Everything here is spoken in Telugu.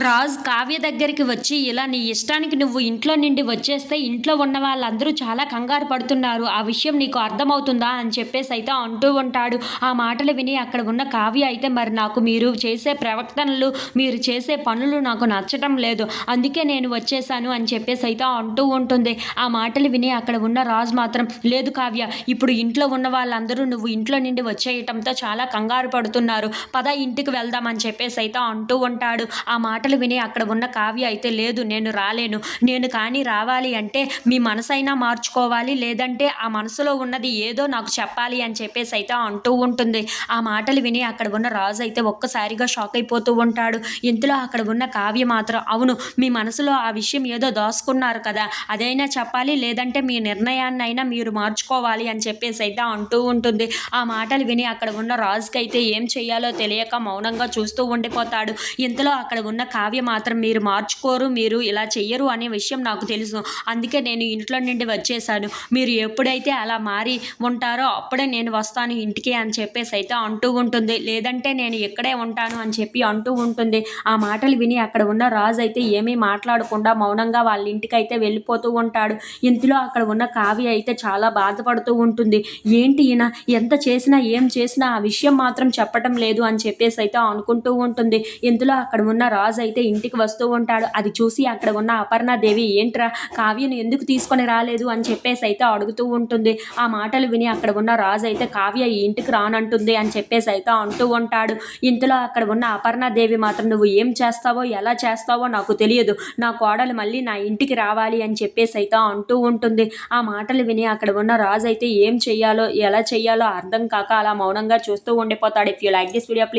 రాజ్ కావ్య దగ్గరికి వచ్చి ఇలా నీ ఇష్టానికి నువ్వు ఇంట్లో నుండి వచ్చేస్తే ఇంట్లో ఉన్న వాళ్ళందరూ చాలా కంగారు పడుతున్నారు. ఆ విషయం నీకు అర్థమవుతుందా? అని చెప్పేసి అయితే అంటూ ఉంటాడు. ఆ మాటలు విని అక్కడ ఉన్న కావ్య అయితే మరి నాకు మీరు చేసే ప్రవర్తనలు మీరు చేసే పనులు నాకు నచ్చటం లేదు. అందుకే నేను వచ్చేసాను అని చెప్పేసి అయితే అంటూ ఉంటుంది. ఆ మాటలు విని అక్కడ ఉన్న రాజు మాత్రం లేదు కావ్య ఇప్పుడు ఇంట్లో ఉన్న వాళ్ళందరూ నువ్వు ఇంట్లో నుండి వచ్చేయటంతో చాలా కంగారు పడుతున్నారు. పద ఇంటికి వెళ్దామని చెప్పేసి అయితే అంటూ ఉంటాడు. ఆ మాటలు విని అక్కడ ఉన్న కావ్య అయితే లేదు నేను రాలేను. నేను కానీ రావాలి అంటే మీ మనసైనా మార్చుకోవాలి లేదంటే ఆ మనసులో ఉన్నది ఏదో నాకు చెప్పాలి అని చెప్పేసి అయితే అంటూ ఉంటుంది. ఆ మాటలు విని అక్కడ ఉన్న రాజు అయితే ఒక్కసారిగా షాక్ అయిపోతూ ఉంటాడు. ఇంతలో అక్కడ ఉన్న కావ్య మాత్రం అవును మీ మనసులో ఆ విషయం ఏదో దాచుకున్నారు కదా అదైనా చెప్పాలి లేదంటే మీ నిర్ణయాన్ని అయినా మీరు మార్చుకోవాలి అని చెప్పేసి అయితే అంటూ ఉంటుంది. ఆ మాటలు విని అక్కడ ఉన్న రాజుకి అయితే ఏం చేయాలో తెలియక మౌనంగా చూస్తూ ఉండిపోతాడు. ఇంతలో అక్కడ ఉన్న కావ్య మాత్రం మీరు మార్చుకోరు మీరు ఇలా చెయ్యరు అనే విషయం నాకు తెలుసు. అందుకే నేను ఇంట్లో నుండి వచ్చేసాను మీరు ఎప్పుడైతే అలా మారి ఉంటారో అప్పుడే నేను వస్తాను ఇంటికి అని చెప్పేసి అయితే అంటూ ఉంటుంది. లేదంటే నేను ఇక్కడే ఉంటాను అని చెప్పి అంటూ ఉంటుంది. ఆ మాటలు విని అక్కడ ఉన్న రాజు అయితే ఏమీ మాట్లాడకుండా మౌనంగా వాళ్ళ ఇంటికి అయితే వెళ్ళిపోతూ ఉంటాడు. ఇంతలో అక్కడ ఉన్న కావ్య అయితే చాలా బాధపడుతూ ఉంటుంది. ఏంటి ఈయన? ఎంత చేసినా ఏం చేసినా ఆ విషయం మాత్రం చెప్పటం లేదు అని చెప్పేసి అయితే అనుకుంటూ ఉంటుంది. ఇంతలో అక్కడ ఉన్న రాజు అయితే ఇంటికి వస్తూ ఉంటాడు. అది చూసి అక్కడ ఉన్న అపర్ణాదేవి ఏంట్రా కావ్యను ఎందుకు తీసుకొని రాలేదు? అని చెప్పేసి అయితే అడుగుతూ ఉంటుంది. ఆ మాటలు విని అక్కడ ఉన్న రాజు అయితే కావ్య ఈ ఇంటికి రానంటుంది అని చెప్పేసి అయితే అంటూ ఉంటాడు. ఇంతలో అక్కడ ఉన్న అపర్ణాదేవి మాత్రం నువ్వు ఏం చేస్తావో ఎలా చేస్తావో నాకు తెలియదు. నా కోడలు మళ్ళీ నా ఇంటికి రావాలి అని చెప్పేసి అయితే అంటూ ఉంటుంది. ఆ మాటలు విని అక్కడ ఉన్న రాజు అయితే ఏం చెయ్యాలో ఎలా చెయ్యాలో అర్థం కాక అలా మౌనంగా చూస్తూ ఉండిపోతాడు. If you like this video